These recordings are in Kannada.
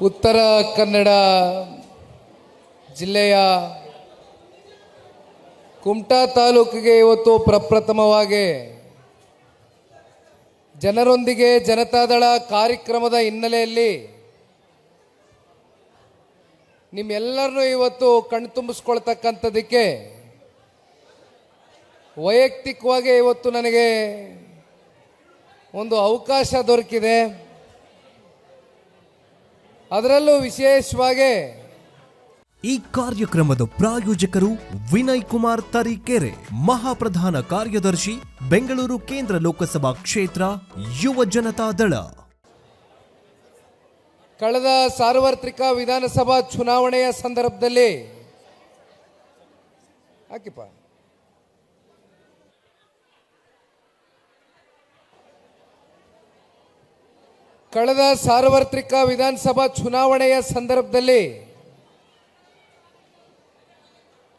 ಉತ್ತರ ಕನ್ನಡ ಜಿಲ್ಲೆಯ ಕುಮಟಾ ತಾಲೂಕಿಗೆ ಇವತ್ತು ಪ್ರಪ್ರಥಮವಾಗಿ ಜನರೊಂದಿಗೆ ಜನತಾದಳ ಕಾರ್ಯಕ್ರಮದ ಹಿನ್ನೆಲೆಯಲ್ಲಿ ನಿಮ್ಮೆಲ್ಲರನ್ನೂ ಇವತ್ತು ಕಣ್ತುಂಬಿಸ್ಕೊಳ್ತಕ್ಕಂಥದ್ದಕ್ಕೆ ವೈಯಕ್ತಿಕವಾಗಿ ಇವತ್ತು ನನಗೆ ಒಂದು ಅವಕಾಶ ದೊರಕಿದೆ. ಅದರಲ್ಲೂ ವಿಶೇಷವಾಗಿ ಈ ಕಾರ್ಯಕ್ರಮದ ಪ್ರಾಯೋಜಕರು ವಿನಯ್ ಕುಮಾರ್ ತರೀಕೆರೆ ಮಹಾಪ್ರಧಾನ ಕಾರ್ಯದರ್ಶಿ ಬೆಂಗಳೂರು ಕೇಂದ್ರ ಲೋಕಸಭಾ ಕ್ಷೇತ್ರ ಯುವ ಜನತಾ ದಳ. ಕಳೆದ ಸಾರ್ವತ್ರಿಕ ವಿಧಾನಸಭಾ ಚುನಾವಣೆಯ ಸಂದರ್ಭದಲ್ಲಿ ಹಾಕಿಪ್ಪ. ಕಳೆದ ಸಾರ್ವತ್ರಿಕ ವಿಧಾನಸಭಾ ಚುನಾವಣೆಯ ಸಂದರ್ಭದಲ್ಲಿ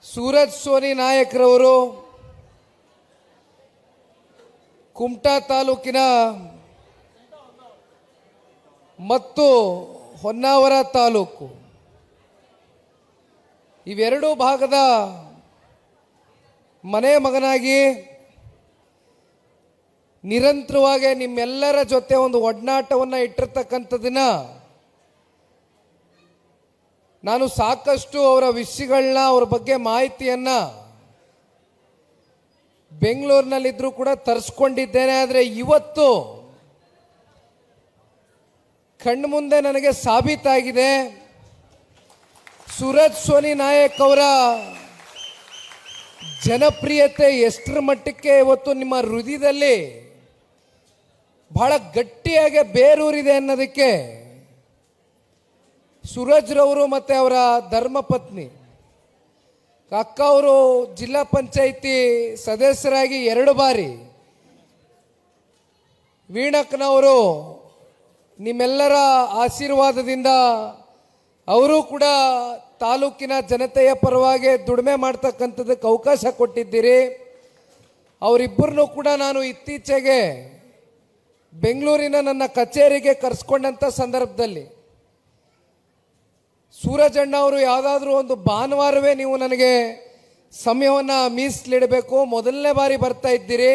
ಸೂರಜ್ ಸೋನಿ ನಾಯಕರವರು ಕುಮಟಾ ತಾಲೂಕಿನ ಮತ್ತು ಹೊನ್ನಾವರ ತಾಲೂಕು. ಇವೆರಡೂ ಭಾಗದ ಮನೆ ಮಗನಾಗಿ ನಿರಂತರವಾಗಿ ನಿಮ್ಮೆಲ್ಲರ ಜೊತೆ ಒಂದು ಒಡನಾಟವನ್ನು ದಿನ ನಾನು ಸಾಕಷ್ಟು ಅವರ ವಿಷಯಗಳನ್ನ, ಅವ್ರ ಬಗ್ಗೆ ಮಾಹಿತಿಯನ್ನು ಬೆಂಗಳೂರಿನಲ್ಲಿದ್ದರೂ ಕೂಡ ತರಿಸ್ಕೊಂಡಿದ್ದೇನೆ. ಆದರೆ ಇವತ್ತು ಕಣ್ಣು ಮುಂದೆ ನನಗೆ ಸಾಬೀತಾಗಿದೆ. ಸೂರಜ್ ಸೋನಿ ನಾಯಕ್ ಅವರ ಜನಪ್ರಿಯತೆ ಎಷ್ಟರ ಮಟ್ಟಕ್ಕೆ ಇವತ್ತು ನಿಮ್ಮ ಹೃದಯದಲ್ಲಿ ಬಹಳ ಗಟ್ಟಿಯಾಗಿ ಬೇರೂರಿದೆ ಅನ್ನೋದಕ್ಕೆ ಸೂರಜ್ರವರು ಮತ್ತು ಅವರ ಧರ್ಮಪತ್ನಿ. ಅಕ್ಕ ಅವರು ಜಿಲ್ಲಾ ಪಂಚಾಯಿತಿ ಸದಸ್ಯರಾಗಿ ಎರಡು ಬಾರಿ. ವೀಣಕ್ಕನವರು ನಿಮ್ಮೆಲ್ಲರ ಆಶೀರ್ವಾದದಿಂದ ಅವರು ಕೂಡ ತಾಲೂಕಿನ ಜನತೆಯ ಪರವಾಗಿ ದುಡಿಮೆ ಮಾಡ್ತಕ್ಕಂಥದ್ದಕ್ಕೆ ಅವಕಾಶ ಕೊಟ್ಟಿದ್ದೀರಿ. ಅವರಿಬ್ಬರನ್ನೂ ಕೂಡ ನಾನು ಇತ್ತೀಚೆಗೆ ಬೆಂಗಳೂರಿನ ನನ್ನ ಕಚೇರಿಗೆ ಕರೆಸ್ಕೊಂಡಂಥ ಸಂದರ್ಭದಲ್ಲಿ ಸೂರಜಣ್ಣ ಅವರು ಯಾವುದಾದ್ರೂ ಒಂದು ಭಾನುವಾರವೇ ನೀವು ನನಗೆ ಸಮಯವನ್ನು ಮೀಸಲಿಡಬೇಕು. ಮೊದಲನೇ ಬಾರಿ ಬರ್ತಾ ಇದ್ದೀರಿ.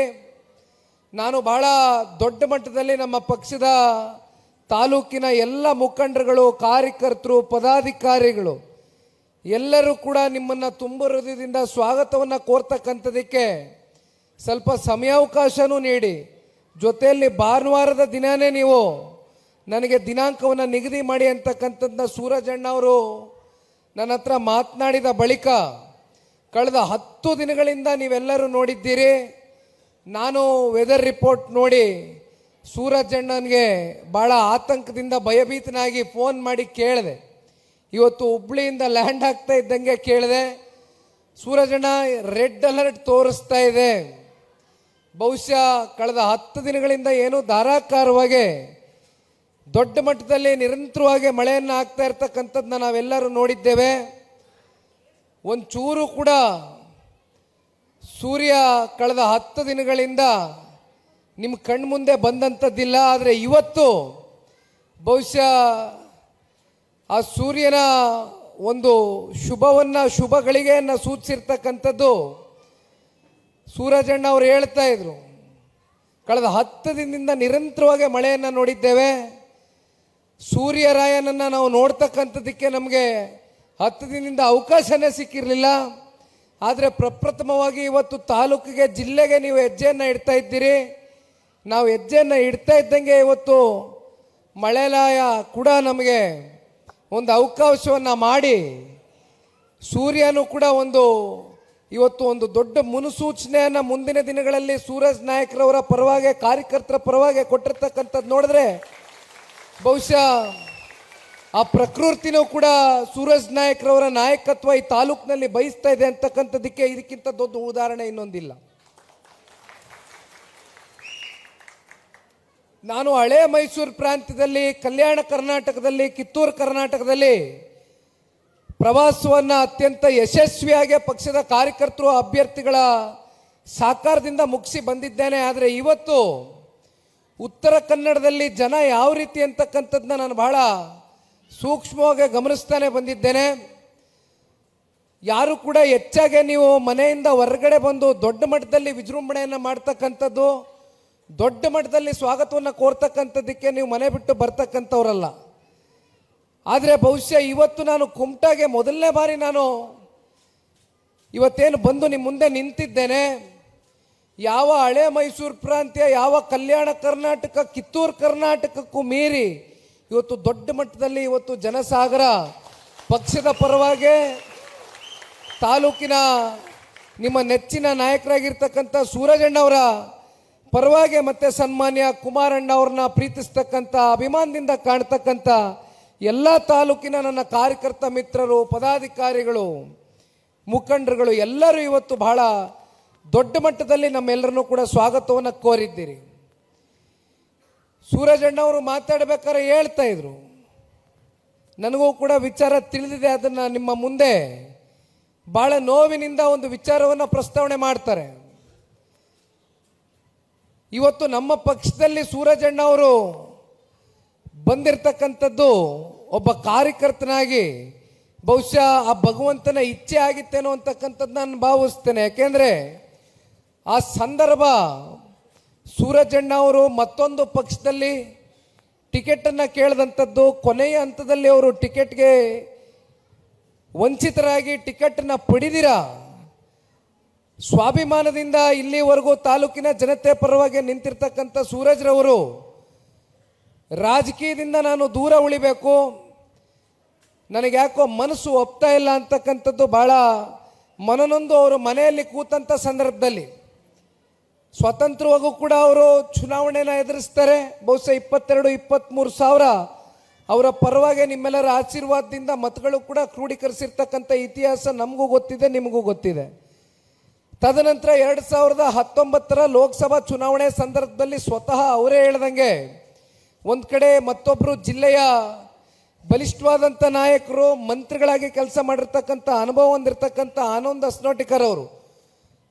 ನಾನು ಬಹಳ ದೊಡ್ಡ ಮಟ್ಟದಲ್ಲಿ ನಮ್ಮ ಪಕ್ಷದ ತಾಲೂಕಿನ ಎಲ್ಲ ಮುಖಂಡರುಗಳು, ಕಾರ್ಯಕರ್ತರು, ಪದಾಧಿಕಾರಿಗಳು ಎಲ್ಲರೂ ಕೂಡ ನಿಮ್ಮನ್ನು ತುಂಬ ಹೃದಯದಿಂದ ಸ್ವಾಗತವನ್ನು ಕೋರ್ತಕ್ಕಂಥದಕ್ಕೆ ಸ್ವಲ್ಪ ಸಮಯಾವಕಾಶನೂ ನೀಡಿ. ಜೊತೆಯಲ್ಲಿ ಭಾನುವಾರದ ದಿನವೇ ನೀವು ನನಗೆ ದಿನಾಂಕವನ್ನು ನಿಗದಿ ಮಾಡಿ ಅಂತಕ್ಕಂಥದ್ದನ್ನ ಸೂರಜಣ್ಣ ಅವರು ನನ್ನ ಹತ್ರ ಮಾತನಾಡಿದ ಬಳಿಕ ಕಳೆದ ಹತ್ತು ದಿನಗಳಿಂದ ನೀವೆಲ್ಲರೂ ನೋಡಿದ್ದೀರಿ. ನಾನು ವೆದರ್ ರಿಪೋರ್ಟ್ ನೋಡಿ ಸೂರಜಣ್ಣನಿಗೆ ಭಾಳ ಆತಂಕದಿಂದ ಭಯಭೀತನಾಗಿ ಫೋನ್ ಮಾಡಿ ಕೇಳಿದೆ. ಇವತ್ತು ಹುಬ್ಳಿಯಿಂದ ಲ್ಯಾಂಡ್ ಆಗ್ತಾ ಇದ್ದಂಗೆ ಕೇಳಿದೆ. ಸೂರಜಣ್ಣ ರೆಡ್ ಅಲರ್ಟ್ ತೋರಿಸ್ತಾ ಇದೆ. ಬಹುಶಃ ಕಳೆದ ಹತ್ತು ದಿನಗಳಿಂದ ಏನು ಧಾರಾಕಾರವಾಗಿ ದೊಡ್ಡ ಮಟ್ಟದಲ್ಲಿ ನಿರಂತರವಾಗಿ ಮಳೆಯನ್ನು ಆಗ್ತಾ ಇರ್ತಕ್ಕಂಥದ್ದನ್ನ ನಾವೆಲ್ಲರೂ ನೋಡಿದ್ದೇವೆ. ಒಂಚೂರು ಕೂಡ ಸೂರ್ಯ ಕಳೆದ ಹತ್ತು ದಿನಗಳಿಂದ ನಿಮ್ಮ ಕಣ್ಮುಂದೆ ಬಂದಂಥದ್ದಿಲ್ಲ. ಆದರೆ ಇವತ್ತು ಬಹುಶಃ ಆ ಸೂರ್ಯನ ಒಂದು ಶುಭವನ್ನು ಶುಭ ಗಳಿಗೆಯನ್ನು ಸೂಚಿಸಿರ್ತಕ್ಕಂಥದ್ದು ಸೂರಜಣ್ಣ ಅವರು ಹೇಳ್ತಾ ಇದ್ರು, ಕಳೆದ ಹತ್ತು ದಿನದಿಂದ ನಿರಂತರವಾಗಿ ಮಳೆಯನ್ನು ನೋಡಿದ್ದೇವೆ. ಸೂರ್ಯರಾಯನನ್ನು ನಾವು ನೋಡ್ತಕ್ಕಂಥದ್ದಕ್ಕೆ ನಮಗೆ ಹತ್ತು ದಿನದಿಂದ ಅವಕಾಶನೇ ಸಿಕ್ಕಿರಲಿಲ್ಲ. ಆದರೆ ಪ್ರಪ್ರಥಮವಾಗಿ ಇವತ್ತು ತಾಲೂಕಿಗೆ ಜಿಲ್ಲೆಗೆ ನೀವು ಹೆಜ್ಜೆಯನ್ನು ಇಡ್ತಾ ಇದ್ದೀರಿ. ನಾವು ಹೆಜ್ಜೆಯನ್ನು ಇಡ್ತಾ ಇದ್ದಂಗೆ ಇವತ್ತು ಮಳೆಲಾಯ ಕೂಡ ನಮಗೆ ಒಂದು ಅವಕಾಶವನ್ನು ಮಾಡಿ, ಸೂರ್ಯನು ಕೂಡ ಒಂದು ಇವತ್ತು ಒಂದು ದೊಡ್ಡ ಮುನ್ಸೂಚನೆಯನ್ನು ಮುಂದಿನ ದಿನಗಳಲ್ಲಿ ಸೂರಜ್ ನಾಯಕರವರ ಪರವಾಗಿ, ಕಾರ್ಯಕರ್ತರ ಪರವಾಗಿ ಕೊಟ್ಟಿರ್ತಕ್ಕಂಥದ್ದು ನೋಡಿದ್ರೆ, ಬಹುಶಃ ಆ ಪ್ರಕೃತಿನೂ ಕೂಡ ಸೂರಜ್ ನಾಯಕರವರ ನಾಯಕತ್ವ ಈ ತಾಲೂಕಿನಲ್ಲಿ ಬಯಸ್ತಾ ಇದೆ ಅಂತಕ್ಕಂಥದ್ದಕ್ಕೆ ಇದಕ್ಕಿಂತ ದೊಡ್ಡ ಉದಾಹರಣೆ ಇನ್ನೊಂದಿಲ್ಲ. ನಾನು ಹಳೆ ಮೈಸೂರು ಪ್ರಾಂತ್ಯದಲ್ಲಿ, ಕಲ್ಯಾಣ ಕರ್ನಾಟಕದಲ್ಲಿ, ಕಿತ್ತೂರು ಕರ್ನಾಟಕದಲ್ಲಿ ಪ್ರವಾಸವನ್ನು ಅತ್ಯಂತ ಯಶಸ್ವಿಯಾಗಿ ಪಕ್ಷದ ಕಾರ್ಯಕರ್ತರು, ಅಭ್ಯರ್ಥಿಗಳ ಸಾಕಾರದಿಂದ ಮುಗಿಸಿ ಬಂದಿದ್ದೇನೆ. ಆದರೆ ಇವತ್ತು ಉತ್ತರ ಕನ್ನಡದಲ್ಲಿ ಜನ ಯಾವ ರೀತಿ ಅಂತಕ್ಕಂಥದ್ದನ್ನ ನಾನು ಬಹಳ ಸೂಕ್ಷ್ಮವಾಗಿ ಗಮನಿಸ್ತಾನೆ ಬಂದಿದ್ದೇನೆ. ಯಾರು ಕೂಡ ಹೆಚ್ಚಾಗಿ ನೀವು ಮನೆಯಿಂದ ಹೊರಗಡೆ ಬಂದು ದೊಡ್ಡ ಮಟ್ಟದಲ್ಲಿ ವಿಜೃಂಭಣೆಯನ್ನು ಮಾಡ್ತಕ್ಕಂಥದ್ದು, ದೊಡ್ಡ ಮಟ್ಟದಲ್ಲಿ ಸ್ವಾಗತವನ್ನು ಕೋರ್ತಕ್ಕಂಥದ್ದಕ್ಕೆ ನೀವು ಮನೆ ಬಿಟ್ಟು ಬರ್ತಕ್ಕಂಥವ್ರಲ್ಲ. ಆದರೆ ಬಹುಶಃ ಇವತ್ತು ನಾನು ಕುಮಟಾಗೆ ಮೊದಲನೇ ಬಾರಿ ನಾನು ಇವತ್ತೇನು ಬಂದು ನಿಮ್ಮ ಮುಂದೆ ನಿಂತಿದ್ದೇನೆ. ಯಾವ ಹಳೆ ಮೈಸೂರು ಪ್ರಾಂತ್ಯ, ಯಾವ ಕಲ್ಯಾಣ ಕರ್ನಾಟಕ, ಕಿತ್ತೂರು ಕರ್ನಾಟಕಕ್ಕೂ ಮೀರಿ ಇವತ್ತು ದೊಡ್ಡ ಮಟ್ಟದಲ್ಲಿ ಇವತ್ತು ಜನಸಾಗರ ಪಕ್ಷದ ಪರವಾಗಿ ತಾಲೂಕಿನ ನಿಮ್ಮ ನೆಚ್ಚಿನ ನಾಯಕರಾಗಿರ್ತಕ್ಕಂಥ ಸೂರಜಣ್ಣವರ ಪರವಾಗಿ ಮತ್ತೆ ಸನ್ಮಾನ್ಯ ಕುಮಾರಣ್ಣ ಅವ್ರನ್ನ ಪ್ರೀತಿಸ್ತಕ್ಕಂಥ, ಅಭಿಮಾನದಿಂದ ಕಾಣ್ತಕ್ಕಂಥ ಎಲ್ಲ ತಾಲೂಕಿನ ನನ್ನ ಕಾರ್ಯಕರ್ತ ಮಿತ್ರರು, ಪದಾಧಿಕಾರಿಗಳು, ಮುಖಂಡರುಗಳು ಎಲ್ಲರೂ ಇವತ್ತು ಬಹಳ ದೊಡ್ಡ ಮಟ್ಟದಲ್ಲಿ ನಮ್ಮೆಲ್ಲರನ್ನೂ ಕೂಡ ಸ್ವಾಗತವನ್ನು ಕೋರಿದ್ದೀರಿ. ಸೂರಜಣ್ಣವರು ಮಾತಾಡಬೇಕಾದ್ರೆ ಹೇಳ್ತಾ ಇದ್ರು. ನನಗೂ ಕೂಡ ವಿಚಾರ ತಿಳಿದಿದೆ, ಅದನ್ನು ನಿಮ್ಮ ಮುಂದೆ ಬಹಳ ನೋವಿನಿಂದ ಒಂದು ವಿಚಾರವನ್ನು ಪ್ರಸ್ತಾವನೆ ಮಾಡ್ತಾರೆ. ಇವತ್ತು ನಮ್ಮ ಪಕ್ಷದಲ್ಲಿ ಸೂರಜಣ್ಣ ಅವರು ಬಂದಿರತಕ್ಕಂಥದ್ದು ಒಬ್ಬ ಕಾರ್ಯಕರ್ತನಾಗಿ ಬಹುಶಃ ಆ ಭಗವಂತನ ಇಚ್ಛೆ ಆಗಿತ್ತೇನೋ ಅಂತಕ್ಕಂಥದ್ದು ನಾನು ಭಾವಿಸ್ತೇನೆ. ಯಾಕೆಂದರೆ ಆ ಸಂದರ್ಭ ಸೂರಜಣ್ಣ ಅವರು ಮತ್ತೊಂದು ಪಕ್ಷದಲ್ಲಿ ಟಿಕೆಟನ್ನು ಕೇಳಿದಂಥದ್ದು, ಕೊನೆಯ ಹಂತದಲ್ಲಿ ಅವರು ಟಿಕೆಟ್ಗೆ ವಂಚಿತರಾಗಿ ಟಿಕೆಟನ್ನು ಪಡೆದಿರ? ಸ್ವಾಭಿಮಾನದಿಂದ ಇಲ್ಲಿವರೆಗೂ ತಾಲೂಕಿನ ಜನತೆ ಪರವಾಗಿ ನಿಂತಿರ್ತಕ್ಕಂಥ ಸೂರಜ್ರವರು ರಾಜಕೀಯದಿಂದ ನಾನು ದೂರ ಉಳಿಬೇಕು. ನನಗೆ ಯಾಕೋ ಮನಸ್ಸು ಒಪ್ತಾ ಇಲ್ಲ ಅಂತಕ್ಕಂಥದ್ದು ಭಾಳ ಮನನೊಂದು ಅವರು ಮನೆಯಲ್ಲಿ ಕೂತಂಥ ಸಂದರ್ಭದಲ್ಲಿ. ಸ್ವತಂತ್ರವಾಗೂ ಕೂಡ ಅವರು ಚುನಾವಣೆನ ಎದುರಿಸ್ತಾರೆ. ಬಹುಶಃ ಇಪ್ಪತ್ತೆರಡು ಇಪ್ಪತ್ತ್ಮೂರು ಸಾವಿರ ಅವರ ಪರವಾಗಿ ನಿಮ್ಮೆಲ್ಲರ ಆಶೀರ್ವಾದದಿಂದ ಮತಗಳು ಕೂಡ ಕ್ರೋಢೀಕರಿಸಿರ್ತಕ್ಕಂಥ ಇತಿಹಾಸ ನಮಗೂ ಗೊತ್ತಿದೆ, ನಿಮಗೂ ಗೊತ್ತಿದೆ. ತದನಂತರ ಎರಡು ಸಾವಿರದ ಹತ್ತೊಂಬತ್ತರ ಲೋಕಸಭಾ ಚುನಾವಣೆ ಸಂದರ್ಭದಲ್ಲಿ ಸ್ವತಃ ಅವರೇ ಹೇಳ್ದಂಗೆ ಒಂದು ಕಡೆ ಮತ್ತೊಬ್ಬರು ಜಿಲ್ಲೆಯ ಬಲಿಷ್ಠವಾದಂಥ ನಾಯಕರು, ಮಂತ್ರಿಗಳಾಗಿ ಕೆಲಸ ಮಾಡಿರ್ತಕ್ಕಂಥ ಅನುಭವ ಹೊಂದಿರತಕ್ಕಂಥ ಆನಂದ್ ಅಸ್ನೋಟಿಕರ್ ಅವರು.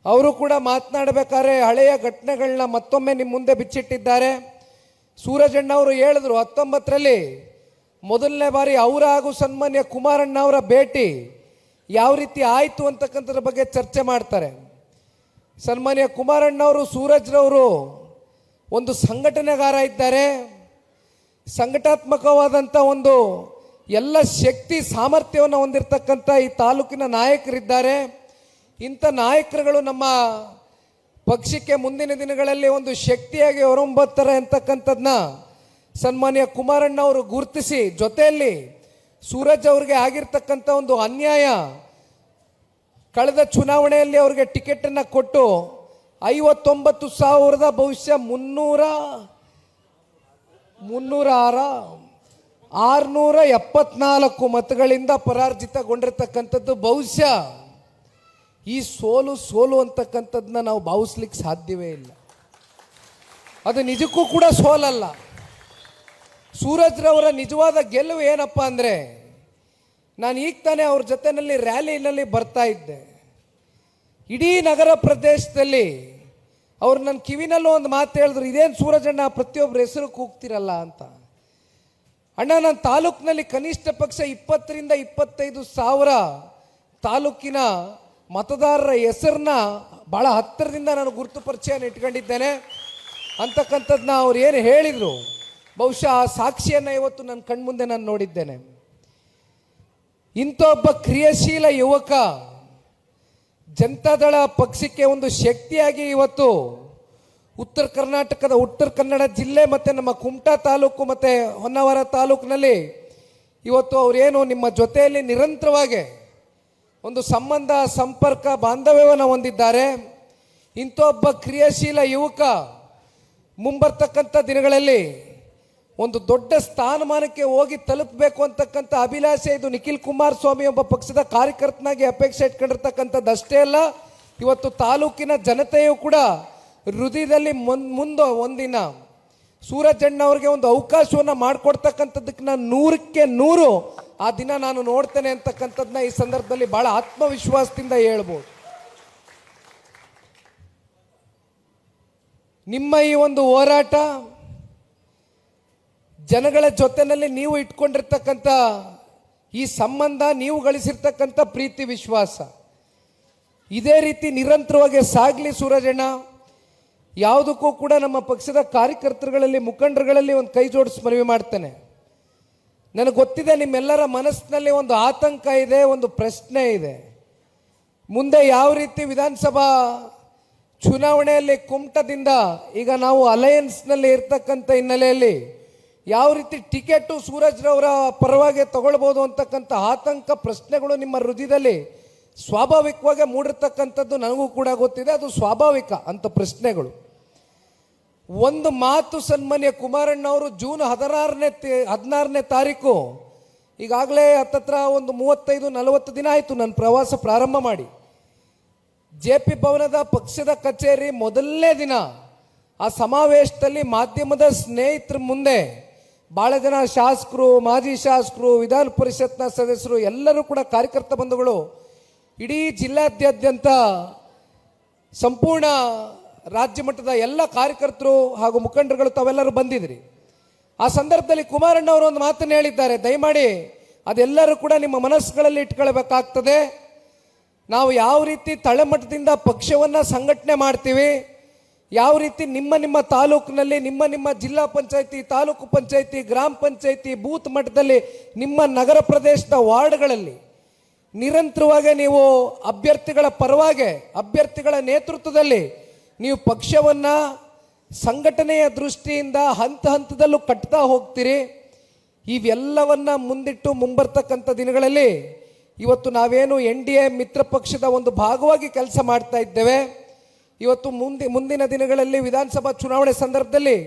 ಅವರು ಕೂಡ ಮಾತನಾಡಬೇಕಾದ್ರೆ ಹಳೆಯ ಘಟನೆಗಳನ್ನ ಮತ್ತೊಮ್ಮೆ ನಿಮ್ಮ ಮುಂದೆ ಬಿಚ್ಚಿಟ್ಟಿದ್ದಾರೆ. ಸೂರಜಣ್ಣ ಅವರು ಹೇಳಿದ್ರು, ಹತ್ತೊಂಬತ್ತರಲ್ಲಿ ಮೊದಲನೇ ಬಾರಿ ಅವರ ಹಾಗೂ ಸನ್ಮಾನ್ಯ ಕುಮಾರಣ್ಣ ಅವರ ಭೇಟಿ ಯಾವ ರೀತಿ ಆಯಿತು ಅಂತಕ್ಕಂಥದ್ರ ಬಗ್ಗೆ ಚರ್ಚೆ ಮಾಡ್ತಾರೆ. ಸನ್ಮಾನ್ಯ ಕುಮಾರಣ್ಣವರು ಸೂರಜ್ರವರು ಒಂದು ಸಂಘಟನೆಗಾರ ಇದ್ದಾರೆ. ಸಂಘಟಾತ್ಮಕವಾದಂಥ ಒಂದು ಎಲ್ಲ ಶಕ್ತಿ ಸಾಮರ್ಥ್ಯವನ್ನು ಹೊಂದಿರತಕ್ಕಂಥ ಈ ತಾಲೂಕಿನ ನಾಯಕರಿದ್ದಾರೆ. ಇಂಥ ನಾಯಕರುಗಳು ನಮ್ಮ ಪಕ್ಷಕ್ಕೆ ಮುಂದಿನ ದಿನಗಳಲ್ಲಿ ಒಂದು ಶಕ್ತಿಯಾಗಿ ಹೊರಹೊಮ್ಮುತ್ತಾರೆ ಅಂತಕ್ಕಂಥದ್ದನ್ನ ಸನ್ಮಾನ್ಯ ಕುಮಾರಣ್ಣ ಅವರು ಗುರುತಿಸಿ, ಜೊತೆಯಲ್ಲಿ ಸೂರಜ್ ಅವರಿಗೆ ಆಗಿರ್ತಕ್ಕಂಥ ಒಂದು ಅನ್ಯಾಯ ಕಳೆದ ಚುನಾವಣೆಯಲ್ಲಿ ಅವರಿಗೆ ಟಿಕೆಟನ್ನು ಕೊಟ್ಟು ಐವತ್ತೊಂಬತ್ತು ಸಾವಿರದ ಬಹುಶಃ ಮುನ್ನೂರ ಮುನ್ನೂರ ಆರ ಆರುನೂರ ಎಪ್ಪತ್ನಾಲ್ಕು ಮತಗಳಿಂದ ಪರಾರ್ಜಿತಗೊಂಡಿರ್ತಕ್ಕಂಥದ್ದು ಬಹುಶಃ ಈ ಸೋಲು ಸೋಲು ಅಂತಕ್ಕಂಥದ್ದನ್ನ ನಾವು ಭಾವಿಸ್ಲಿಕ್ಕೆ ಸಾಧ್ಯವೇ ಇಲ್ಲ. ಅದು ನಿಜಕ್ಕೂ ಕೂಡ ಸೋಲಲ್ಲ. ಸೂರಜ್ರವರ ನಿಜವಾದ ಗೆಲುವು ಏನಪ್ಪ ಅಂದರೆ, ನಾನು ಈಗ ತಾನೇ ಅವ್ರ ಜೊತೆಯಲ್ಲಿ ರ್ಯಾಲಿನಲ್ಲಿ ಬರ್ತಾ ಇದ್ದೆ. ಇಡೀ ನಗರ ಪ್ರದೇಶದಲ್ಲಿ ಅವ್ರು ನನ್ನ ಕಿವಿನಲ್ಲೂ ಒಂದು ಮಾತು ಹೇಳಿದ್ರು, ಇದೇನು ಸೂರಜಣ್ಣ ಪ್ರತಿಯೊಬ್ಬರ ಹೆಸರು ಕೂಗ್ತಿರಲ್ಲ ಅಂತ. ಅಣ್ಣ ನನ್ನ ತಾಲೂಕಿನಲ್ಲಿ ಕನಿಷ್ಠ ಪಕ್ಷ ಇಪ್ಪತ್ತರಿಂದ ಇಪ್ಪತ್ತೈದು ಸಾವಿರ ತಾಲೂಕಿನ ಮತದಾರರ ಹೆಸರನ್ನ ಭಾಳ ಹತ್ತಿರದಿಂದ ನಾನು ಗುರುತು ಪರಿಚಯನ ಇಟ್ಕೊಂಡಿದ್ದೇನೆ. ಅಂತಕ್ಕಂಥದ್ದನ್ನ ಅವ್ರು ಏನು ಹೇಳಿದರು, ಬಹುಶಃ ಆ ಸಾಕ್ಷಿಯನ್ನು ಇವತ್ತು ನನ್ನ ಕಣ್ಮುಂದೆ ನಾನು ನೋಡಿದ್ದೇನೆ. ಇಂಥ ಒಬ್ಬ ಕ್ರಿಯಾಶೀಲ ಯುವಕ ಜನತಾದಳ ಪಕ್ಷಕ್ಕೆ ಒಂದು ಶಕ್ತಿಯಾಗಿ ಇವತ್ತು ಉತ್ತರ ಕರ್ನಾಟಕದ, ಉತ್ತರ ಕನ್ನಡ ಜಿಲ್ಲೆ ಮತ್ತು ನಮ್ಮ ಕುಮಟಾ ತಾಲೂಕು ಮತ್ತು ಹೊನ್ನಾವರ ತಾಲೂಕಿನಲ್ಲಿ ಇವತ್ತು ಅವರೇನು ನಿಮ್ಮ ಜೊತೆಯಲ್ಲಿ ನಿರಂತರವಾಗಿ ಒಂದು ಸಂಬಂಧ, ಸಂಪರ್ಕ, ಬಾಂಧವ್ಯವನ್ನು ಹೊಂದಿದ್ದಾರೆ. ಇಂಥ ಒಬ್ಬ ಕ್ರಿಯಾಶೀಲ ಯುವಕ ಮುಂಬರ್ತಕ್ಕಂಥ ದಿನಗಳಲ್ಲಿ ಒಂದು ದೊಡ್ಡ ಸ್ಥಾನಮಾನಕ್ಕೆ ಹೋಗಿ ತಲುಪಬೇಕು ಅಂತಕ್ಕಂಥ ಅಭಿಲಾಷೆ ಇದು ನಿಖಿಲ್ ಕುಮಾರಸ್ವಾಮಿ ಎಂಬ ಪಕ್ಷದ ಕಾರ್ಯಕರ್ತನಾಗಿ ಅಪೇಕ್ಷೆ ಇಟ್ಕೊಂಡಿರ್ತಕ್ಕಂಥದ್ದು ಅಷ್ಟೇ ಅಲ್ಲ, ಇವತ್ತು ತಾಲೂಕಿನ ಜನತೆಯು ಕೂಡ ಹೃದಯದಲ್ಲಿ ಮುಂದೆ ಮುಂದೆ ಒಂದಿನ ಸೂರಜಣ್ಣ ಅವ್ರಿಗೆ ಒಂದು ಅವಕಾಶವನ್ನು ಮಾಡಿಕೊಡ್ತಕ್ಕಂಥದ್ದಕ್ಕೆ ನಾನು ನೂರಕ್ಕೆ ನೂರು ಆ ದಿನ ನಾನು ನೋಡ್ತೇನೆ ಅಂತಕ್ಕಂಥದ್ದನ್ನ ಈ ಸಂದರ್ಭದಲ್ಲಿ ಭಾಳ ಆತ್ಮವಿಶ್ವಾಸದಿಂದ ಹೇಳ್ಬೋದು. ನಿಮ್ಮ ಈ ಒಂದು ಹೋರಾಟ ಜನಗಳ ಜೊತೆನಲ್ಲಿ ನೀವು ಇಟ್ಕೊಂಡಿರ್ತಕ್ಕಂಥ ಈ ಸಂಬಂಧ ನೀವು ಗಳಿಸಿರ್ತಕ್ಕಂಥ ಪ್ರೀತಿ ವಿಶ್ವಾಸ. ಇದೇ ರೀತಿ ನಿರಂತರವಾಗಿ ಸಾಗಲಿ ಸೂರಜಣ್ಣ. ಯಾವುದಕ್ಕೂ ಕೂಡ ನಮ್ಮ ಪಕ್ಷದ ಕಾರ್ಯಕರ್ತರುಗಳಲ್ಲಿ, ಮುಖಂಡರುಗಳಲ್ಲಿ ಒಂದು ಕೈ ಜೋಡಿಸಿ ಮನವಿ ಮಾಡ್ತೇನೆ. ನನಗೆ ಗೊತ್ತಿದೆ ನಿಮ್ಮೆಲ್ಲರ ಮನಸ್ಸಿನಲ್ಲಿ ಒಂದು ಆತಂಕ ಇದೆ, ಒಂದು ಪ್ರಶ್ನೆ ಇದೆ. ಮುಂದೆ ಯಾವ ರೀತಿ ವಿಧಾನಸಭಾ ಚುನಾವಣೆಯಲ್ಲಿ ಕುಮಟದಿಂದ ಈಗ ನಾವು ಅಲಯನ್ಸ್ನಲ್ಲಿ ಇರ್ತಕ್ಕಂಥ ಹಿನ್ನೆಲೆಯಲ್ಲಿ ಯಾವ ರೀತಿ ಟಿಕೆಟು ಸೂರಜ್ರವರ ಪರವಾಗಿ ತಗೊಳ್ಬೋದು ಅಂತಕ್ಕಂಥ ಆತಂಕ ಪ್ರಶ್ನೆಗಳು ನಿಮ್ಮ ಹೃದಯದಲ್ಲಿ ಸ್ವಾಭಾವಿಕವಾಗಿ ಮೂಡಿರ್ತಕ್ಕಂಥದ್ದು ನನಗೂ ಕೂಡ ಗೊತ್ತಿದೆ. ಅದು ಸ್ವಾಭಾವಿಕ ಅಂತ ಪ್ರಶ್ನೆಗಳು. ಒಂದು ಮಾತು ಸನ್ಮಾನ್ಯ ಕುಮಾರಣ್ಣವರು ಜೂನ್ ಹದಿನಾರನೇ ಹದಿನಾರನೇ ತಾರೀಕು, ಈಗಾಗಲೇ ಹತ್ತತ್ರ ಒಂದು ಮೂವತ್ತೈದು ನಲವತ್ತು ದಿನ ಆಯಿತು ನನ್ನ ಪ್ರವಾಸ ಪ್ರಾರಂಭ ಮಾಡಿ. ಜೆ ಪಿ ಭವನದ ಪಕ್ಷದ ಕಚೇರಿ ಮೊದಲನೇ ದಿನ, ಆ ಸಮಾವೇಶದಲ್ಲಿ ಮಾಧ್ಯಮದ ಸ್ನೇಹಿತರ ಮುಂದೆ ಭಾಳ ಜನ ಶಾಸಕರು, ಮಾಜಿ ಶಾಸಕರು, ವಿಧಾನ ಪರಿಷತ್ನ ಸದಸ್ಯರು, ಎಲ್ಲರೂ ಕೂಡ ಕಾರ್ಯಕರ್ತ ಬಂಧುಗಳು, ಇಡೀ ಜಿಲ್ಲಾದ್ಯಂತ ಸಂಪೂರ್ಣ ರಾಜ್ಯ ಮಟ್ಟದ ಎಲ್ಲ ಕಾರ್ಯಕರ್ತರು ಹಾಗೂ ಮುಖಂಡರುಗಳು ತಾವೆಲ್ಲರೂ ಬಂದಿದ್ರಿ. ಆ ಸಂದರ್ಭದಲ್ಲಿ ಕುಮಾರಣ್ಣ ಅವರು ಒಂದು ಮಾತನ್ನು ಹೇಳಿದ್ದಾರೆ. ದಯಮಾಡಿ ಅದೆಲ್ಲರೂ ಕೂಡ ನಿಮ್ಮ ಮನಸ್ಸುಗಳಲ್ಲಿ ಇಟ್ಕೊಳ್ಬೇಕಾಗ್ತದೆ. ನಾವು ಯಾವ ರೀತಿ ತಳಮಟ್ಟದಿಂದ ಪಕ್ಷವನ್ನು ಸಂಘಟನೆ ಮಾಡ್ತೀವಿ ಯಾವ ರೀತಿ ನಿಮ್ಮ ನಿಮ್ಮ ತಾಲೂಕಿನಲ್ಲಿ, ನಿಮ್ಮ ನಿಮ್ಮ ಜಿಲ್ಲಾ ಪಂಚಾಯತಿ, ತಾಲೂಕು ಪಂಚಾಯತಿ, ಗ್ರಾಮ ಪಂಚಾಯತಿ, ಬೂತ್ ಮಟ್ಟದಲ್ಲಿ, ನಿಮ್ಮ ನಗರ ಪ್ರದೇಶದ ವಾರ್ಡ್ಗಳಲ್ಲಿ ನಿರಂತರವಾಗಿ ನೀವು ಅಭ್ಯರ್ಥಿಗಳ ಪರವಾಗಿ, ಅಭ್ಯರ್ಥಿಗಳ ನೇತೃತ್ವದಲ್ಲಿ ನೀವು ಪಕ್ಷವನ್ನು ಸಂಘಟನೆಯ ದೃಷ್ಟಿಯಿಂದ ಹಂತ ಹಂತದಲ್ಲೂ ಕಟ್ತಾ ಹೋಗ್ತೀರಿ. ಇವೆಲ್ಲವನ್ನು ಮುಂದಿಟ್ಟು ಮುಂಬರ್ತಕ್ಕಂಥ ದಿನಗಳಲ್ಲಿ ಇವತ್ತು ನಾವೇನು ಎನ್ ಡಿ ಎ ಮಿತ್ರ ಪಕ್ಷದ ಒಂದು ಭಾಗವಾಗಿ ಕೆಲಸ ಮಾಡ್ತಾ ಇದ್ದೇವೆ. ಇವತ್ತು ಮುಂದೆ, ಮುಂದಿನ ದಿನಗಳಲ್ಲಿ ವಿಧಾನಸಭಾ ಚುನಾವಣೆ ಸಂದರ್ಭದಲ್ಲಿ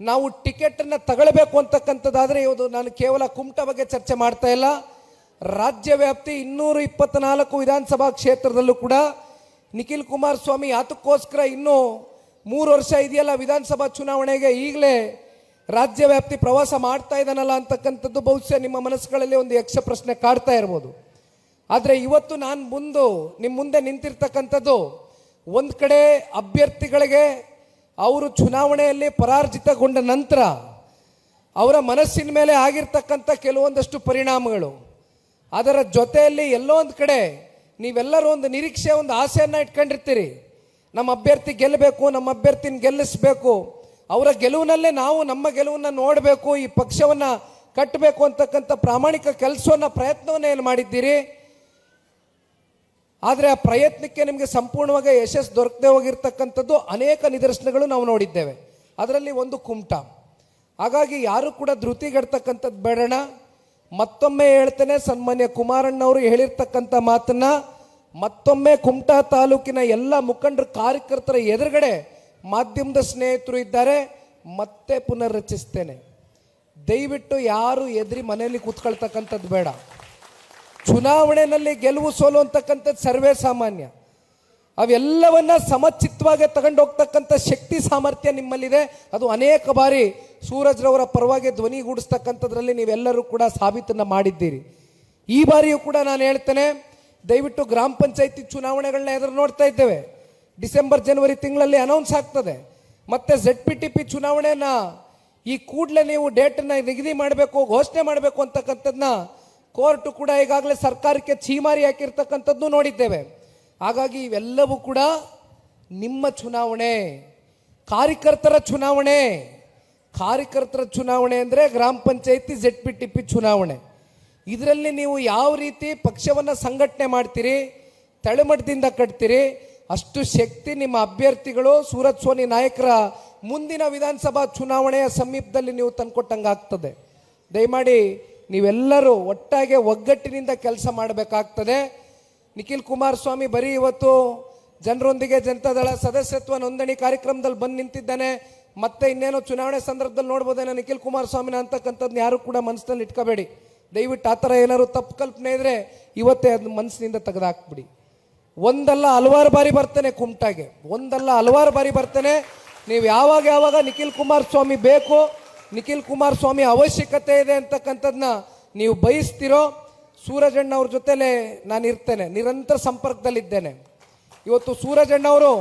ನಾವು ಟಿಕೆಟನ್ನು ತಗೊಳ್ಬೇಕು ಅಂತಕ್ಕಂಥದ್ದಾದರೆ ಇವತ್ತು ನಾನು ಕೇವಲ ಕುಮಟ ಬಗ್ಗೆ ಚರ್ಚೆ ಮಾಡ್ತಾ ಇಲ್ಲ. ರಾಜ್ಯ ವ್ಯಾಪ್ತಿ ಇನ್ನೂರ ಇಪ್ಪತ್ನಾಲ್ಕು ವಿಧಾನಸಭಾ ಕ್ಷೇತ್ರದಲ್ಲೂ ಕೂಡ ನಿಖಿಲ್ ಕುಮಾರಸ್ವಾಮಿ ಯಾತಕ್ಕೋಸ್ಕರ ಇನ್ನೂ ಮೂರು ವರ್ಷ ಇದೆಯಲ್ಲ ವಿಧಾನಸಭಾ ಚುನಾವಣೆಗೆ, ಈಗಲೇ ರಾಜ್ಯ ವ್ಯಾಪ್ತಿ ಪ್ರವಾಸ ಮಾಡ್ತಾ ಇದ್ದಾನಲ್ಲ ಅಂತಕ್ಕಂಥದ್ದು ಬಹುಶಃ ನಿಮ್ಮ ಮನಸ್ಸುಗಳಲ್ಲಿ ಒಂದು ಯಕ್ಷ ಪ್ರಶ್ನೆ ಕಾಡ್ತಾ ಇರ್ಬೋದು. ಆದರೆ ಇವತ್ತು ನಾನು ಮುಂದು ನಿಮ್ಮ ಮುಂದೆ ನಿಂತಿರ್ತಕ್ಕಂಥದ್ದು ಒಂದು ಕಡೆ ಅಭ್ಯರ್ಥಿಗಳಿಗೆ ಅವರು ಚುನಾವಣೆಯಲ್ಲಿ ಪರಾರ್ಜಿತಗೊಂಡ ನಂತರ ಅವರ ಮನಸ್ಸಿನ ಮೇಲೆ ಆಗಿರ್ತಕ್ಕಂಥ ಕೆಲವೊಂದಷ್ಟು ಪರಿಣಾಮಗಳು. ಅದರ ಜೊತೆಯಲ್ಲಿ ಎಲ್ಲೋ ಒಂದು ಕಡೆ ನೀವೆಲ್ಲರೂ ಒಂದು ನಿರೀಕ್ಷೆ, ಒಂದು ಆಸೆಯನ್ನು ಇಟ್ಕೊಂಡಿರ್ತೀರಿ. ನಮ್ಮ ಅಭ್ಯರ್ಥಿ ಗೆಲ್ಲಬೇಕು, ನಮ್ಮ ಅಭ್ಯರ್ಥಿನ ಗೆಲ್ಲಿಸಬೇಕು. ಅವರ ಗೆಲುವಿನಲ್ಲೇ ನಾವು ನಮ್ಮ ಗೆಲುವನ್ನು ನೋಡಬೇಕು, ಈ ಪಕ್ಷವನ್ನು ಕಟ್ಟಬೇಕು ಅಂತಕ್ಕಂಥ ಪ್ರಾಮಾಣಿಕ ಕೆಲಸವನ್ನು ಪ್ರಯತ್ನವನ್ನು ಏನು ಮಾಡಿದ್ದೀರಿ? ಆದರೆ ಆ ಪ್ರಯತ್ನಕ್ಕೆ ನಿಮಗೆ ಸಂಪೂರ್ಣವಾಗಿ ಯಶಸ್ಸು ದೊರಕದೆ ಹೋಗಿರ್ತಕ್ಕಂಥದ್ದು ಅನೇಕ ನಿದರ್ಶನಗಳು ನಾವು ನೋಡಿದ್ದೇವೆ. ಅದರಲ್ಲಿ ಒಂದು ಕುಮಟ. ಹಾಗಾಗಿ ಯಾರು ಕೂಡ ಧೃತಿಗೆಡ್ತಕ್ಕಂಥದ್ದು ಬೇಡಣ ಮತ್ತೊಮ್ಮೆ ಹೇಳ್ತೇನೆ ಸನ್ಮಾನ್ಯ ಕುಮಾರಣ್ಣವರು ಹೇಳಿರ್ತಕ್ಕಂಥ ಮಾತನ್ನ, ಮತ್ತೊಮ್ಮೆ ಕುಮಟಾ ತಾಲೂಕಿನ ಎಲ್ಲ ಮುಖಂಡರು, ಕಾರ್ಯಕರ್ತರ ಎದುರುಗಡೆ ಮಾಧ್ಯಮದ ಸ್ನೇಹಿತರು ಇದ್ದಾರೆ. ಮತ್ತೆ ಪುನರ್ರಚಿಸ್ತೇನೆ. ದಯವಿಟ್ಟು ಯಾರು ಎದುರಿ ಮನೆಯಲ್ಲಿ ಕೂತ್ಕೊಳ್ತಕ್ಕಂಥದ್ದು ಬೇಡ. ಚುನಾವಣೆಯಲ್ಲಿ ಗೆಲುವು ಸೋಲು ಅಂತಕ್ಕಂಥದ್ದು ಸರ್ವೇ ಸಾಮಾನ್ಯ. ಅವೆಲ್ಲವನ್ನ ಸಮಚಿತ್ತವಾಗಿ ತಗೊಂಡೋಗ್ತಕ್ಕಂಥ ಶಕ್ತಿ ಸಾಮರ್ಥ್ಯ ನಿಮ್ಮಲ್ಲಿದೆ. ಅದು ಅನೇಕ ಬಾರಿ ಸೂರಜ್ರವರ ಪರವಾಗಿ ಧ್ವನಿಗೂಡಿಸ್ತಕ್ಕಂಥದ್ರಲ್ಲಿ ನೀವೆಲ್ಲರೂ ಕೂಡ ಸಾಬೀತನ್ನು ಮಾಡಿದ್ದೀರಿ. ಈ ಬಾರಿಯೂ ಕೂಡ ನಾನು ಹೇಳ್ತೇನೆ, ದಯವಿಟ್ಟು ಗ್ರಾಮ ಪಂಚಾಯತಿ ಚುನಾವಣೆಗಳನ್ನ ಎದುರು ನೋಡ್ತಾ ಇದ್ದೇವೆ. ಡಿಸೆಂಬರ್, ಜನವರಿ ತಿಂಗಳಲ್ಲಿ ಅನೌನ್ಸ್ ಆಗ್ತದೆ. ಮತ್ತೆ ಝೆಡ್ ಪಿ ಟಿ ಪಿ ಚುನಾವಣೆನ ಈ ಕೂಡಲೇ ನೀವು ಡೇಟನ್ನು ನಿಗದಿ ಮಾಡಬೇಕು, ಘೋಷಣೆ ಮಾಡಬೇಕು ಅಂತಕ್ಕಂಥದ್ದನ್ನ ಕೋರ್ಟು ಕೂಡ ಈಗಾಗಲೇ ಸರ್ಕಾರಕ್ಕೆ ಛೀಮಾರಿ ಹಾಕಿರ್ತಕ್ಕಂಥದ್ದು ನೋಡಿದ್ದೇವೆ. ಹಾಗಾಗಿ ಇವೆಲ್ಲವೂ ಕೂಡ ನಿಮ್ಮ ಚುನಾವಣೆ, ಕಾರ್ಯಕರ್ತರ ಚುನಾವಣೆ. ಕಾರ್ಯಕರ್ತರ ಚುನಾವಣೆ ಅಂದರೆ ಗ್ರಾಮ panchayat Z P T P ಚುನಾವಣೆ. ಇದರಲ್ಲಿ ನೀವು ಯಾವ ರೀತಿ ಪಕ್ಷವನ್ನು ಸಂಘಟನೆ ಮಾಡ್ತೀರಿ, ತಳಮಟ್ಟದಿಂದ ಕಟ್ತೀರಿ, ಅಷ್ಟು ಶಕ್ತಿ ನಿಮ್ಮ ಅಭ್ಯರ್ಥಿಗಳು ಸೂರತ್ ಸೋನಿ ನಾಯಕರ ಮುಂದಿನ ವಿಧಾನಸಭಾ ಚುನಾವಣೆಯ ಸಮೀಪದಲ್ಲಿ ನೀವು ತಂದ್ಕೊಟ್ಟಂಗಾಗ್ತದೆ. ದಯಮಾಡಿ ನೀವೆಲ್ಲರೂ ಒಟ್ಟಾಗೆ ಒಗ್ಗಟ್ಟಿನಿಂದ ಕೆಲಸ ಮಾಡಬೇಕಾಗ್ತದೆ. ನಿಖಿಲ್ ಕುಮಾರಸ್ವಾಮಿ ಬರೀ ಇವತ್ತು ಜನರೊಂದಿಗೆ ಜನತಾದಳ ಸದಸ್ಯತ್ವ ನೋಂದಣಿ ಕಾರ್ಯಕ್ರಮದಲ್ಲಿ ಬಂದು ನಿಂತಿದ್ದಾನೆ. ಮತ್ತೆ ಇನ್ನೇನೋ ಚುನಾವಣೆ ಸಂದರ್ಭದಲ್ಲಿ ನೋಡ್ಬೋದೇನೋ ನಿಖಿಲ್ ಕುಮಾರಸ್ವಾಮಿನ ಅಂತಕ್ಕಂಥದ್ದು ಯಾರು ಕೂಡ ಮನಸ್ಸಿನಲ್ಲಿ ಇಟ್ಕೋಬೇಡಿ. ದಯವಿಟ್ಟು ಆ ಥರ ಏನಾದರೂ ತಪ್ಪು ಕಲ್ಪನೆ ಇದ್ರೆ ಇವತ್ತೇ ಅದನ್ನ ಮನಸ್ಸಿನಿಂದ ತೆಗೆದಾಕ್ಬಿಡಿ. ಒಂದಲ್ಲ ಹಲವಾರು ಬಾರಿ ಬರ್ತೇನೆ ಕುಮಟಾಗೆ. ಒಂದಲ್ಲ ಹಲವಾರು ಬಾರಿ ಬರ್ತೇನೆ. ನೀವು ಯಾವಾಗ ಯಾವಾಗ ನಿಖಿಲ್ ಕುಮಾರಸ್ವಾಮಿ ಬೇಕು ನಿಖಿಲ್ ಕುಮಾರಸ್ವಾಮಿ ಅವಶ್ಯಕತೆ ಇದೆ ಅಂತಕ್ಕಂಥದ್ದನ್ನ ನೀವು ಬಯಸ್ತಿರೋ ಸೂರಜಣ್ಣ ಅವ್ರ ಜೊತೆಲೆ ನಾನು ಇರ್ತೇನೆ, ನಿರಂತರ ಸಂಪರ್ಕದಲ್ಲಿದ್ದೇನೆ. ಇವತ್ತು ಸೂರಜಣ್ಣ ಅವರು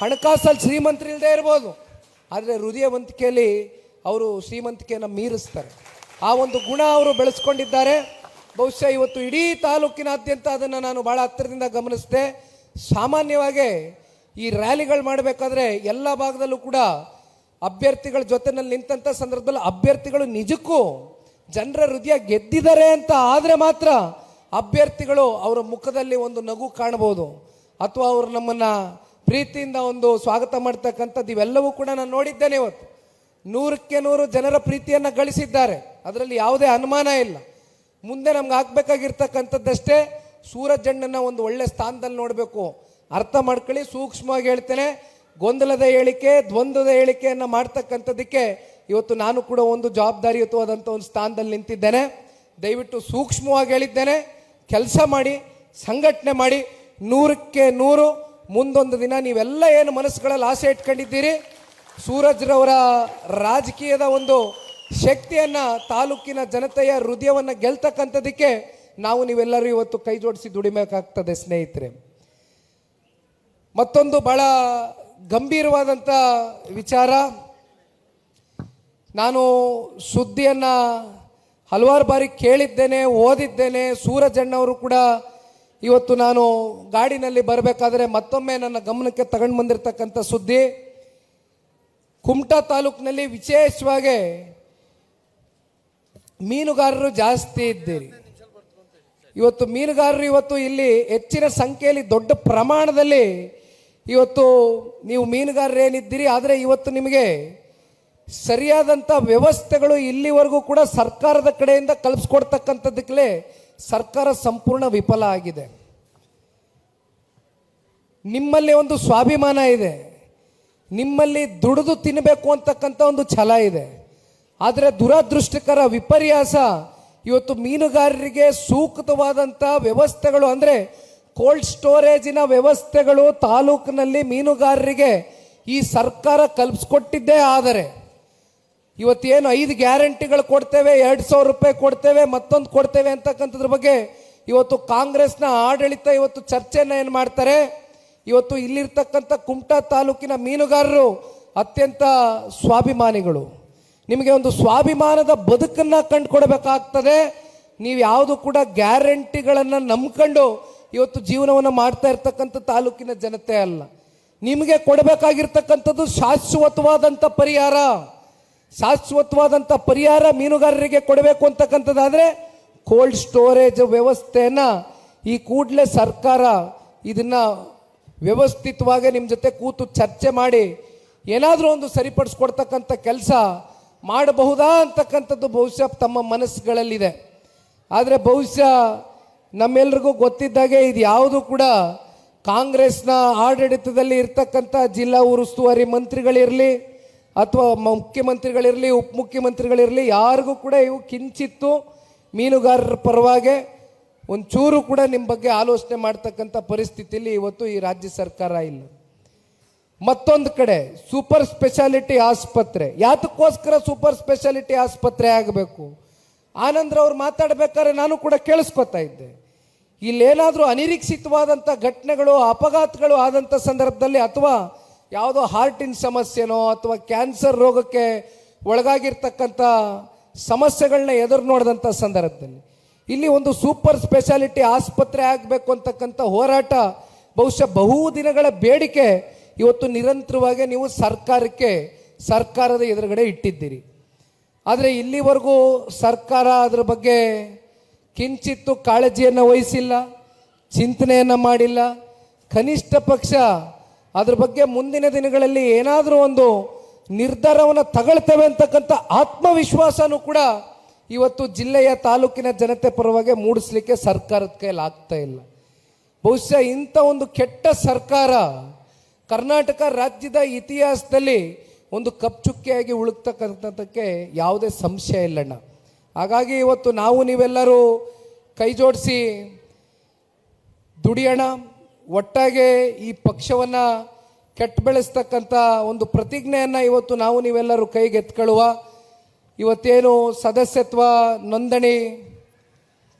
ಹಣಕಾಸಲ್ಲಿ ಶ್ರೀಮಂತರಿಲ್ಲದೆ ಇರ್ಬೋದು, ಆದರೆ ಹೃದಯವಂತಿಕೆಯಲ್ಲಿ ಅವರು ಶ್ರೀಮಂತಿಕೆಯನ್ನು ಮೀರಿಸ್ತಾರೆ. ಆ ಒಂದು ಗುಣ ಅವರು ಬೆಳೆಸ್ಕೊಂಡಿದ್ದಾರೆ. ಬಹುಶಃ ಇವತ್ತು ಇಡೀ ತಾಲೂಕಿನಾದ್ಯಂತ ಅದನ್ನು ನಾನು ಭಾಳ ಹತ್ತಿರದಿಂದ ಗಮನಿಸಿದೆ. ಸಾಮಾನ್ಯವಾಗಿ ಈ ರ್ಯಾಲಿಗಳು ಮಾಡಬೇಕಾದ್ರೆ ಎಲ್ಲ ಭಾಗದಲ್ಲೂ ಕೂಡ ಅಭ್ಯರ್ಥಿಗಳ ಜೊತೆನಲ್ಲಿ ನಿಂತಂಥ ಸಂದರ್ಭದಲ್ಲಿ ಅಭ್ಯರ್ಥಿಗಳು ನಿಜಕ್ಕೂ ಜನರ ಹೃದಯ ಗೆದ್ದಿದ್ದಾರೆ ಅಂತ ಆದರೆ ಮಾತ್ರ ಅಭ್ಯರ್ಥಿಗಳು ಅವರ ಮುಖದಲ್ಲಿ ಒಂದು ನಗು ಕಾಣಬಹುದು. ಅಥವಾ ಅವರು ನಮ್ಮನ್ನ ಪ್ರೀತಿಯಿಂದ ಒಂದು ಸ್ವಾಗತ ಮಾಡ್ತಕ್ಕಂಥದ್ದು ಇವೆಲ್ಲವೂ ಕೂಡ ನಾನು ನೋಡಿದ್ದೇನೆ ಇವತ್ತು. ನೂರಕ್ಕೆ ನೂರು ಜನರ ಪ್ರೀತಿಯನ್ನು ಗಳಿಸಿದ್ದಾರೆ. ಅದರಲ್ಲಿ ಯಾವುದೇ ಅನುಮಾನ ಇಲ್ಲ. ಮುಂದೆ ನಮ್ಗೆ ಆಗಬೇಕಾಗಿರ್ತಕ್ಕಂಥದ್ದಷ್ಟೇ ಸೂರಜಣ್ಣನ ಒಂದು ಒಳ್ಳೆ ಸ್ಥಾನದಲ್ಲಿ ನೋಡಬೇಕು. ಅರ್ಥ ಮಾಡ್ಕೊಳ್ಳಿ, ಸೂಕ್ಷ್ಮವಾಗಿ ಹೇಳ್ತೇನೆ. ಗೊಂದಲದ ಹೇಳಿಕೆ, ದ್ವಂದ್ವದ ಹೇಳಿಕೆಯನ್ನು ಮಾಡ್ತಕ್ಕಂಥದ್ದಕ್ಕೆ ಇವತ್ತು ನಾನು ಕೂಡ ಒಂದು ಜವಾಬ್ದಾರಿಯುತವಾದಂಥ ಒಂದು ಸ್ಥಾನದಲ್ಲಿ ನಿಂತಿದ್ದೇನೆ. ದಯವಿಟ್ಟು ಸೂಕ್ಷ್ಮವಾಗಿ ಹೇಳಿದ್ದೇನೆ. ಕೆಲಸ ಮಾಡಿ, ಸಂಘಟನೆ ಮಾಡಿ, ನೂರಕ್ಕೆ ನೂರು, ಮುಂದೊಂದು ದಿನ ನೀವೆಲ್ಲ ಏನು ಮನಸ್ಸುಗಳಲ್ಲಿ ಆಸೆ ಇಟ್ಕೊಂಡಿದ್ದೀರಿ? ಸೂರಜ್ರವರ ರಾಜಕೀಯದ ಒಂದು ಶಕ್ತಿಯನ್ನ ತಾಲೂಕಿನ ಜನತೆಯ ಹೃದಯವನ್ನು ಗೆಲ್ತಕ್ಕಂಥದ್ದಕ್ಕೆ ನಾವು ನೀವೆಲ್ಲರೂ ಇವತ್ತು ಕೈ ಜೋಡಿಸಿ ದುಡಿಬೇಕಾಗ್ತದೆ ಸ್ನೇಹಿತರೆ. ಮತ್ತೊಂದು ಬಹಳ ಗಂಭೀರವಾದಂಥ ವಿಚಾರ. ನಾನು ಸುದ್ದಿಯನ್ನು ಹಲವಾರು ಬಾರಿ ಕೇಳಿದ್ದೇನೆ, ಓದಿದ್ದೇನೆ. ಸೂರಜಣ್ಣವರು ಕೂಡ ಇವತ್ತು ನಾನು ಗಾಡಿನಲ್ಲಿ ಬರಬೇಕಾದ್ರೆ ಮತ್ತೊಮ್ಮೆ ನನ್ನ ಗಮನಕ್ಕೆ ತಗೊಂಡು ಬಂದಿರತಕ್ಕಂಥ ಸುದ್ದಿ. ಕುಮಟಾ ತಾಲೂಕಿನಲ್ಲಿ ವಿಶೇಷವಾಗಿ ಮೀನುಗಾರರು ಜಾಸ್ತಿ ಇದ್ದೀರಿ. ಇವತ್ತು ಮೀನುಗಾರರು ಇವತ್ತು ಇಲ್ಲಿ ಹೆಚ್ಚಿನ ಸಂಖ್ಯೆಯಲ್ಲಿ ದೊಡ್ಡ ಪ್ರಮಾಣದಲ್ಲಿ ಇವತ್ತು ನೀವು ಮೀನುಗಾರರೇನಿದ್ದೀರಿ ಆದರೆ ಇವತ್ತು ನಿಮಗೆ ಸರಿಯಾದಂಥ ವ್ಯವಸ್ಥೆಗಳು ಇಲ್ಲಿವರೆಗೂ ಕೂಡ ಸರ್ಕಾರದ ಕಡೆಯಿಂದ ಕಲ್ಪಿಸ್ಕೊಡ್ತಕ್ಕಂಥದ್ದಕ್ಕೆ ಸರ್ಕಾರ ಸಂಪೂರ್ಣ ವಿಫಲ ಆಗಿದೆ. ನಿಮ್ಮಲ್ಲಿ ಒಂದು ಸ್ವಾಭಿಮಾನ ಇದೆ. ನಿಮ್ಮಲ್ಲಿ ದುಡಿದು ತಿನ್ನಬೇಕು ಅಂತಕ್ಕಂಥ ಒಂದು ಛಲ ಇದೆ. ಆದರೆ ದುರದೃಷ್ಟಕರ ವಿಪರ್ಯಾಸ ಇವತ್ತು ಮೀನುಗಾರರಿಗೆ ಸೂಕ್ತವಾದಂಥ ವ್ಯವಸ್ಥೆಗಳು ಅಂದರೆ ಕೋಲ್ಡ್ ಸ್ಟೋರೇಜಿನ ವ್ಯವಸ್ಥೆಗಳು ತಾಲೂಕಿನಲ್ಲಿ ಮೀನುಗಾರರಿಗೆ ಈ ಸರ್ಕಾರ ಕಲ್ಪಿಸ್ಕೊಟ್ಟಿದ್ದೇ ಆದರೆ, ಇವತ್ತೇನು ಐದು ಗ್ಯಾರಂಟಿಗಳು ಕೊಡ್ತೇವೆ, ಎರಡು ಸಾವಿರ ರೂಪಾಯಿ ಕೊಡ್ತೇವೆ, ಮತ್ತೊಂದು ಕೊಡ್ತೇವೆ ಅಂತಕ್ಕಂಥದ್ರ ಬಗ್ಗೆ ಇವತ್ತು ಕಾಂಗ್ರೆಸ್ನ ಆಡಳಿತ ಇವತ್ತು ಚರ್ಚೆಯನ್ನು ಏನು ಮಾಡ್ತಾರೆ, ಇವತ್ತು ಇಲ್ಲಿರ್ತಕ್ಕಂಥ ಕುಮಟಾ ತಾಲೂಕಿನ ಮೀನುಗಾರರು ಅತ್ಯಂತ ಸ್ವಾಭಿಮಾನಿಗಳು. ನಿಮಗೆ ಒಂದು ಸ್ವಾಭಿಮಾನದ ಬದುಕನ್ನು ಕಂಡುಕೊಡ್ಬೇಕಾಗ್ತದೆ, ನೀವು ಯಾವುದು ಕೂಡ ಗ್ಯಾರಂಟಿಗಳನ್ನು ನಂಬ್ಕೊಂಡು ಇವತ್ತು ಜೀವನವನ್ನು ಮಾಡ್ತಾ ಇರ್ತಕ್ಕಂಥ ತಾಲೂಕಿನ ಜನತೆ ಅಲ್ಲ. ನಿಮಗೆ ಕೊಡಬೇಕಾಗಿರ್ತಕ್ಕಂಥದ್ದು ಶಾಶ್ವತವಾದಂಥ ಪರಿಹಾರ. ಶಾಶ್ವತವಾದಂಥ ಪರಿಹಾರ ಮೀನುಗಾರರಿಗೆ ಕೊಡಬೇಕು ಅಂತಕ್ಕಂಥದ್ದಾದರೆ ಕೋಲ್ಡ್ ಸ್ಟೋರೇಜ್ ವ್ಯವಸ್ಥೆಯನ್ನು ಈ ಕೂಡಲೇ ಸರ್ಕಾರ ಇದನ್ನು ವ್ಯವಸ್ಥಿತವಾಗಿ ನಿಮ್ಮ ಜೊತೆ ಕೂತು ಚರ್ಚೆ ಮಾಡಿ ಏನಾದರೂ ಒಂದು ಸರಿಪಡಿಸ್ಕೊಡ್ತಕ್ಕಂಥ ಕೆಲಸ ಮಾಡಬಹುದಾ ಅಂತಕ್ಕಂಥದ್ದು ಬಹುಶಃ ತಮ್ಮ ಮನಸ್ಸುಗಳಲ್ಲಿದೆ. ಆದರೆ ಬಹುಶಃ ನಮ್ಮೆಲ್ರಿಗೂ ಗೊತ್ತಿದ್ದಾಗೆ ಇದು ಯಾವುದು ಕೂಡ ಕಾಂಗ್ರೆಸ್ನ ಆಡಳಿತದಲ್ಲಿ ಇರ್ತಕ್ಕಂಥ ಜಿಲ್ಲಾ ಉಸ್ತುವಾರಿ ಮಂತ್ರಿಗಳಿರಲಿ ಅಥವಾ ಮುಖ್ಯಮಂತ್ರಿಗಳಿರಲಿ ಉಪಮುಖ್ಯಮಂತ್ರಿಗಳಿರಲಿ ಯಾರಿಗೂ ಕೂಡ ಇವು ಕಿಂಚಿತ್ತು ಮೀನುಗಾರರ ಪರವಾಗಿ ಒಂಚೂರು ಕೂಡ ನಿಮ್ಮ ಬಗ್ಗೆ ಆಲೋಚನೆ ಮಾಡ್ತಕ್ಕಂಥ ಪರಿಸ್ಥಿತಿಯಲ್ಲಿ ಇವತ್ತು ಈ ರಾಜ್ಯ ಸರ್ಕಾರ ಇಲ್ಲ. ಮತ್ತೊಂದು ಕಡೆ ಸೂಪರ್ ಸ್ಪೆಷಾಲಿಟಿ ಆಸ್ಪತ್ರೆ. ಯಾತಕ್ಕೋಸ್ಕರ ಸೂಪರ್ ಸ್ಪೆಷಾಲಿಟಿ ಆಸ್ಪತ್ರೆ ಆಗಬೇಕು? ಆನಂದ್ರ ಅವ್ರು ಮಾತಾಡ್ಬೇಕಾದ್ರೆ ನಾನು ಕೂಡ ಕೇಳಿಸ್ಕೊತಾ ಇದ್ದೆ. ಇಲ್ಲೇನಾದರೂ ಅನಿರೀಕ್ಷಿತವಾದಂಥ ಘಟನೆಗಳು, ಅಪಘಾತಗಳು ಆದಂಥ ಸಂದರ್ಭದಲ್ಲಿ ಅಥವಾ ಯಾವುದೋ ಹಾರ್ಟಿನ ಸಮಸ್ಯೆನೋ ಅಥವಾ ಕ್ಯಾನ್ಸರ್ ರೋಗಕ್ಕೆ ಒಳಗಾಗಿರ್ತಕ್ಕಂಥ ಸಮಸ್ಯೆಗಳನ್ನ ಎದುರು ನೋಡಿದಂಥ ಸಂದರ್ಭದಲ್ಲಿ. ಇಲ್ಲಿ ಒಂದು ಸೂಪರ್ ಸ್ಪೆಷಾಲಿಟಿ ಆಸ್ಪತ್ರೆ ಆಗಬೇಕು ಅಂತಕ್ಕಂಥ ಹೋರಾಟ ಬಹುಶಃ ಬಹು ದಿನಗಳ ಬೇಡಿಕೆ ಇವತ್ತು ನಿರಂತರವಾಗಿ ನೀವು ಸರ್ಕಾರಕ್ಕೆ, ಸರ್ಕಾರದ ಎದುರುಗಡೆ ಇಟ್ಟಿದ್ದೀರಿ. ಆದರೆ ಇಲ್ಲಿವರೆಗೂ ಸರ್ಕಾರ ಅದರ ಬಗ್ಗೆ ಕಿಂಚಿತ್ತು ಕಾಳಜಿಯನ್ನು ವಹಿಸಿಲ್ಲ, ಚಿಂತನೆಯನ್ನು ಮಾಡಿಲ್ಲ. ಕನಿಷ್ಠ ಪಕ್ಷ ಅದ್ರ ಬಗ್ಗೆ ಮುಂದಿನ ದಿನಗಳಲ್ಲಿ ಏನಾದರೂ ಒಂದು ನಿರ್ಧಾರವನ್ನು ತಗೊಳ್ತೇವೆ ಅಂತಕ್ಕಂಥ ಆತ್ಮವಿಶ್ವಾಸನೂ ಕೂಡ ಇವತ್ತು ಜಿಲ್ಲೆಯ ತಾಲೂಕಿನ ಜನತೆ ಪರವಾಗಿ ಮೂಡಿಸ್ಲಿಕ್ಕೆ ಸರ್ಕಾರದ ಕೈಯಲ್ಲಿ ಆಗ್ತಾ ಇಲ್ಲ. ಬಹುಶಃ ಇಂಥ ಒಂದು ಕೆಟ್ಟ ಸರ್ಕಾರ ಕರ್ನಾಟಕ ರಾಜ್ಯದ ಇತಿಹಾಸದಲ್ಲಿ ಒಂದು ಕಪ್ಚುಕ್ಕಿಯಾಗಿ ಉಳುಕ್ತಕ್ಕಂಥದ್ದಕ್ಕೆ ಯಾವುದೇ ಸಂಶಯ ಇಲ್ಲಣ್ಣ. ಹಾಗಾಗಿ ಇವತ್ತು ನಾವು ನೀವೆಲ್ಲರೂ ಕೈ ಜೋಡಿಸಿ ದುಡಿಯೋಣ. ಒಟ್ಟಾಗೆ ಈ ಪಕ್ಷವನ್ನು ಕೆಟ್ಟ ಬೆಳೆಸ್ತಕ್ಕಂಥ ಒಂದು ಪ್ರತಿಜ್ಞೆಯನ್ನು ಇವತ್ತು ನಾವು ನೀವೆಲ್ಲರೂ ಕೈಗೆತ್ಕೊಳ್ಳುವ ಇವತ್ತೇನು ಸದಸ್ಯತ್ವ ನೋಂದಣಿ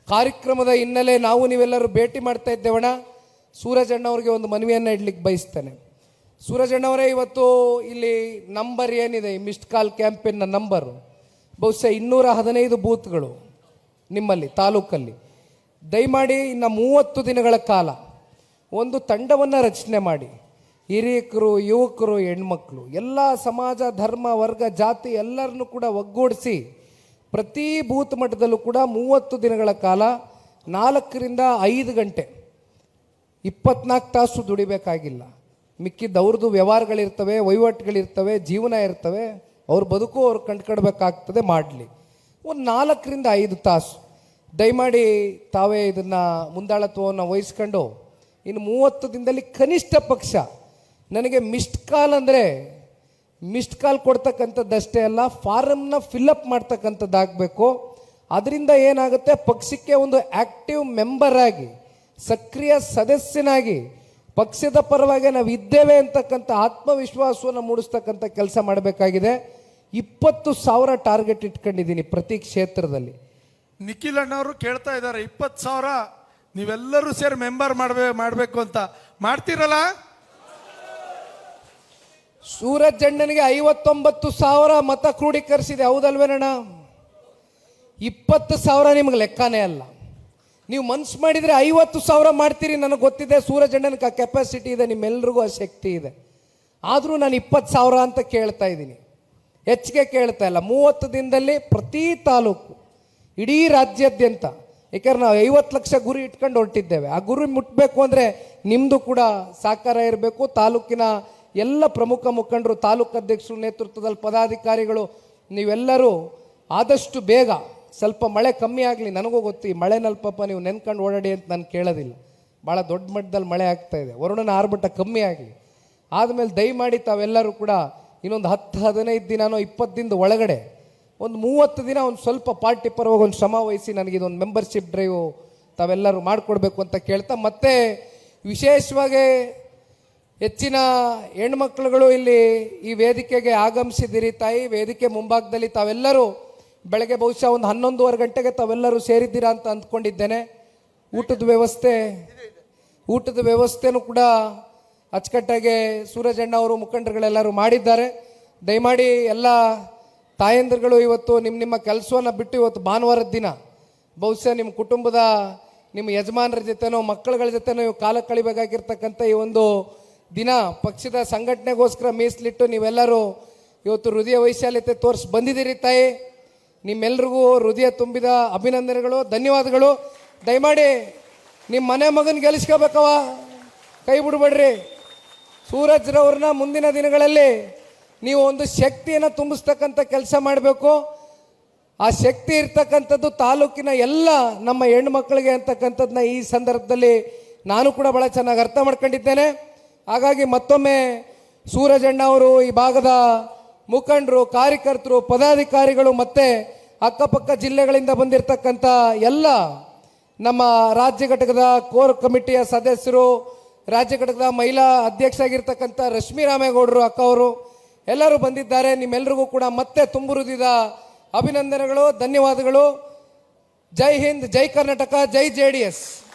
ಕಾರ್ಯಕ್ರಮದ ಹಿನ್ನೆಲೆ ನಾವು ನೀವೆಲ್ಲರೂ ಭೇಟಿ ಮಾಡ್ತಾ ಇದ್ದೇವಣ್ಣ. ಸೂರಜ್ ಅಣ್ಣವ್ರಿಗೆ ಒಂದು ಮನವಿಯನ್ನು ಇಡ್ಲಿಕ್ಕೆ ಬಯಸ್ತೇನೆ. ಸೂರಜಣ್ಣವರೇ ಇವತ್ತು ಇಲ್ಲಿ ನಂಬರ್ ಏನಿದೆ? ಈ ಮಿಸ್ಡ್ ಕಾಲ್ ಕ್ಯಾಂಪೇನ್ನ ನಂಬರು ಬಹುಶಃ ಇನ್ನೂರ ಹದಿನೈದು ಬೂತ್ಗಳು ನಿಮ್ಮಲ್ಲಿ, ತಾಲೂಕಲ್ಲಿ. ದಯಮಾಡಿ ಇನ್ನು ಮೂವತ್ತು ದಿನಗಳ ಕಾಲ ಒಂದು ತಂಡವನ್ನು ರಚನೆ ಮಾಡಿ. ಹಿರಿಯಕರು, ಯುವಕರು, ಹೆಣ್ಮಕ್ಳು, ಎಲ್ಲ ಸಮಾಜ, ಧರ್ಮ, ವರ್ಗ, ಜಾತಿ ಎಲ್ಲರನ್ನು ಕೂಡ ಒಗ್ಗೂಡಿಸಿ ಪ್ರತಿ ಬೂತ್ ಮಟ್ಟದಲ್ಲೂ ಕೂಡ ಮೂವತ್ತು ದಿನಗಳ ಕಾಲ ನಾಲ್ಕರಿಂದ ಐದು ಗಂಟೆ ಇಪ್ಪತ್ನಾಲ್ಕು ತಾಸು ದುಡಿಬೇಕಾಗಿಲ್ಲ. ಮಿಕ್ಕಿದ್ದವ್ರದ್ದು ವ್ಯವಹಾರಗಳಿರ್ತವೆ, ವಹಿವಾಟುಗಳಿರ್ತವೆ, ಜೀವನ ಇರ್ತವೆ. ಅವ್ರ ಬದುಕು ಅವ್ರು ಕಂಡ್ಕೊಡ್ಬೇಕಾಗ್ತದೆ ಮಾಡಲಿ. ಒಂದು ನಾಲ್ಕರಿಂದ ಐದು ತಾಸು. ದಯಮಾಡಿ ತಾವೇ ಇದನ್ನು ಮುಂದಾಳತ್ವವನ್ನು ವಹಿಸ್ಕೊಂಡು ಇನ್ನು ಮೂವತ್ತು ದಿನದಲ್ಲಿ ಕನಿಷ್ಠ ಪಕ್ಷ. ನನಗೆ ಮಿಸ್ಡ್ ಕಾಲ್ ಅಂದರೆ ಮಿಸ್ಡ್ ಕಾಲ್ ಕೊಡ್ತಕ್ಕಂಥದ್ದಷ್ಟೇ ಅಲ್ಲ, ಫಾರಮ್ನ ಫಿಲ್ಲಪ್ ಮಾಡ್ತಕ್ಕಂಥದ್ದಾಗಬೇಕು. ಅದರಿಂದ ಏನಾಗುತ್ತೆ? ಪಕ್ಷಕ್ಕೆ ಒಂದು ಆಕ್ಟಿವ್ ಮೆಂಬರ್ ಆಗಿ, ಸಕ್ರಿಯ ಸದಸ್ಯನಾಗಿ, ಪಕ್ಷದ ಪರವಾಗಿ ನಾವು ಇದ್ದೇವೆ ಅಂತಕ್ಕಂಥ ಆತ್ಮವಿಶ್ವಾಸವನ್ನು ಮೂಡಿಸ್ತಕ್ಕಂಥ ಕೆಲಸ ಮಾಡಬೇಕಾಗಿದೆ. ಇಪ್ಪತ್ತು ಸಾವಿರ ಟಾರ್ಗೆಟ್ ಇಟ್ಕೊಂಡಿದ್ದೀನಿ ಪ್ರತಿ ಕ್ಷೇತ್ರದಲ್ಲಿ. ನಿಖಿಲ್ ಅಣ್ಣವರು ಕೇಳ್ತಾ ಇದ್ದಾರೆ ಇಪ್ಪತ್ತು ಸಾವಿರ ನೀವೆಲ್ಲರೂ ಸೇರಿ ಮೆಂಬರ್ ಮಾಡ್ಬೇ ಮಾಡಬೇಕು ಅಂತ. ಮಾಡ್ತೀರಲ್ಲ? ಸೂರಜ್ ಅಣ್ಣನಿಗೆ ಐವತ್ತೊಂಬತ್ತು ಸಾವಿರ ಮತ ಕ್ರೋಢೀಕರಿಸಿದೆ ಹೌದಲ್ವೇನಣ್ಣ? ಇಪ್ಪತ್ತು ಸಾವಿರ ನಿಮ್ಗೆ ಲೆಕ್ಕನೇ ಅಲ್ಲ. ನೀವು ಮನ್ಸು ಮಾಡಿದರೆ ಐವತ್ತು ಸಾವಿರ ಮಾಡ್ತೀರಿ ನನಗೆ ಗೊತ್ತಿದೆ ಸೂರಜ್ ಅಣ್ಣನಿಗೆ ಆ ಕೆಪಾಸಿಟಿ ಇದೆ ನಿಮ್ಮೆಲ್ರಿಗೂ ಆ ಶಕ್ತಿ ಇದೆ. ಆದರೂ ನಾನು ಇಪ್ಪತ್ತು ಸಾವಿರ ಅಂತ ಕೇಳ್ತಾ ಇದ್ದೀನಿ. ಹೆಚ್ಚಿಗೆ ಕೇಳ್ತಾ ಇಲ್ಲ. ಮೂವತ್ತು ದಿನದಲ್ಲಿ ಪ್ರತಿ ತಾಲೂಕು, ಇಡೀ ರಾಜ್ಯಾದ್ಯಂತ, ಏಕೆಂದ್ರೆ ನಾವು ಐವತ್ತು ಲಕ್ಷ ಗುರಿ ಇಟ್ಕೊಂಡು ಹೊರಟಿದ್ದೇವೆ. ಆ ಗುರಿ ಮುಟ್ಟಬೇಕು ಅಂದರೆ ನಿಮ್ಮದು ಕೂಡ ಸಾಕಾರ ಇರಬೇಕು. ತಾಲೂಕಿನ ಎಲ್ಲ ಪ್ರಮುಖ ಮುಖಂಡರು, ತಾಲೂಕು ಅಧ್ಯಕ್ಷರು, ನೇತೃತ್ವದಲ್ಲಿ ಪದಾಧಿಕಾರಿಗಳು, ನೀವೆಲ್ಲರೂ ಆದಷ್ಟು ಬೇಗ ಸ್ವಲ್ಪ ಮಳೆ ಕಮ್ಮಿ ಆಗಲಿ. ನನಗೂ ಗೊತ್ತಿ ಮಳೆ ಪಾಪ ನೀವು ನೆನ್ಕೊಂಡು ಓಡಾಡಿ ಅಂತ ನಾನು ಕೇಳೋದಿಲ್ಲ. ಭಾಳ ದೊಡ್ಡ ಮಟ್ಟದಲ್ಲಿ ಮಳೆ ಆಗ್ತಾ ಇದೆ. ವರುಣನ ಆರ್ಭಟ ಕಮ್ಮಿ ಆಗಲಿ. ಆದಮೇಲೆ ದಯಮಾಡಿ ತಾವೆಲ್ಲರೂ ಕೂಡ ಇನ್ನೊಂದು ಹತ್ತು ಹದಿನೈದು ದಿನನೋ ಇಪ್ಪತ್ತು ದಿನದ ಒಳಗಡೆ ಒಂದು ಮೂವತ್ತು ದಿನ ಒಂದು ಸ್ವಲ್ಪ ಪಾರ್ಟಿ ಪರವಾಗಿ ಒಂದು ಶ್ರಮ ವಹಿಸಿ ನನಗಿದೊಂದು ಮೆಂಬರ್ಶಿಪ್ ಡ್ರೈವು ತಾವೆಲ್ಲರೂ ಮಾಡಿಕೊಡ್ಬೇಕು ಅಂತ ಕೇಳ್ತಾ, ಮತ್ತೆ ವಿಶೇಷವಾಗಿ ಹೆಚ್ಚಿನ ಹೆಣ್ಮಕ್ಳುಗಳು ಇಲ್ಲಿ ಈ ವೇದಿಕೆಗೆ ಆಗಮಿಸಿದಿರಿ ತಾಯಿ, ವೇದಿಕೆ ಮುಂಭಾಗದಲ್ಲಿ ತಾವೆಲ್ಲರೂ ಬೆಳಗ್ಗೆ ಬಹುಶಃ ಒಂದು ಹನ್ನೊಂದುವರೆ ಗಂಟೆಗೆ ತಾವೆಲ್ಲರೂ ಸೇರಿದ್ದೀರಾ ಅಂತ ಅಂದ್ಕೊಂಡಿದ್ದೇನೆ. ಊಟದ ವ್ಯವಸ್ಥೆ, ಊಟದ ವ್ಯವಸ್ಥೆನೂ ಕೂಡ ಅಚ್ಚುಕಟ್ಟಾಗಿ ಸೂರಜಣ್ಣ ಅವರು ಮುಖಂಡರುಗಳೆಲ್ಲರೂ ಮಾಡಿದ್ದಾರೆ. ದಯಮಾಡಿ ಎಲ್ಲ ತಾಯಂದಿರುಗಳು ಇವತ್ತು ನಿಮ್ಮ ನಿಮ್ಮ ಕೆಲಸವನ್ನು ಬಿಟ್ಟು ಇವತ್ತು ಭಾನುವಾರದ ದಿನ, ಬಹುಶಃ ನಿಮ್ಮ ಕುಟುಂಬದ ನಿಮ್ಮ ಯಜಮಾನರ ಜೊತೆನೋ, ಮಕ್ಕಳುಗಳ ಜೊತೆನೋ ನೀವು ಕಾಲ ಕಳಿಬೇಕಾಗಿರ್ತಕ್ಕಂಥ ಈ ಒಂದು ದಿನ ಪಕ್ಷದ ಸಂಘಟನೆಗೋಸ್ಕರ ಮೀಸಲಿಟ್ಟು ನೀವೆಲ್ಲರೂ ಇವತ್ತು ಹೃದಯ ವೈಶಾಲ್ಯತೆ ತೋರಿಸಿ ಬಂದಿದ್ದೀರಿ ತಾಯಿ. ನಿಮ್ಮೆಲ್ರಿಗೂ ಹೃದಯ ತುಂಬಿದ ಅಭಿನಂದನೆಗಳು, ಧನ್ಯವಾದಗಳು. ದಯಮಾಡಿ ನಿಮ್ಮ ಮನೆ ಮಗನ ಗೆಲ್ಲಿಸ್ಕೋಬೇಕವ ಕೈ ಬಿಡ್ಬೇಡ್ರಿ. ಸೂರಜ್ರವ್ರನ್ನ ಮುಂದಿನ ದಿನಗಳಲ್ಲಿ ನೀವು ಒಂದು ಶಕ್ತಿಯನ್ನು ತುಂಬಿಸ್ತಕ್ಕಂಥ ಕೆಲಸ ಮಾಡಬೇಕು. ಆ ಶಕ್ತಿ ಇರ್ತಕ್ಕಂಥದ್ದು ತಾಲೂಕಿನ ಎಲ್ಲ ನಮ್ಮ ಹೆಣ್ಣು ಮಕ್ಕಳಿಗೆ ಅಂತಕ್ಕಂಥದ್ದನ್ನ ಈ ಸಂದರ್ಭದಲ್ಲಿ ನಾನು ಕೂಡ ಭಾಳ ಚೆನ್ನಾಗಿ ಅರ್ಥ ಮಾಡ್ಕೊಂಡಿದ್ದೇನೆ. ಹಾಗಾಗಿ ಮತ್ತೊಮ್ಮೆ ಸೂರಜಣ್ಣ ಅವರು ಈ ಭಾಗದ ಮುಖಂಡರು, ಕಾರ್ಯಕರ್ತರು, ಪದಾಧಿಕಾರಿಗಳು ಮತ್ತೆ ಅಕ್ಕಪಕ್ಕ ಜಿಲ್ಲೆಗಳಿಂದ ಬಂದಿರತಕ್ಕಂಥ ಎಲ್ಲ ನಮ್ಮ ರಾಜ್ಯ ಘಟಕದ ಕೋರ್ ಕಮಿಟಿಯ ಸದಸ್ಯರು ರಾಜ್ಯ ಘಟಕದ ಮಹಿಳಾ ಅಧ್ಯಕ್ಷ ಆಗಿರ್ತಕ್ಕಂಥ ರಶ್ಮಿ ರಾಮೇಗೌಡರು ಅಕ್ಕ ಅವರು ಎಲ್ಲರೂ ಬಂದಿದ್ದಾರೆ. ನಿಮ್ಮೆಲ್ಲರಿಗೂ ಕೂಡ ಮತ್ತೆ ತುಂಬುರುದಿದ ಅಭಿನಂದನೆಗಳು, ಧನ್ಯವಾದಗಳು. ಜೈ ಹಿಂದ್, ಜೈ ಕರ್ನಾಟಕ, ಜೈ ಜೆ ಡಿ ಎಸ್.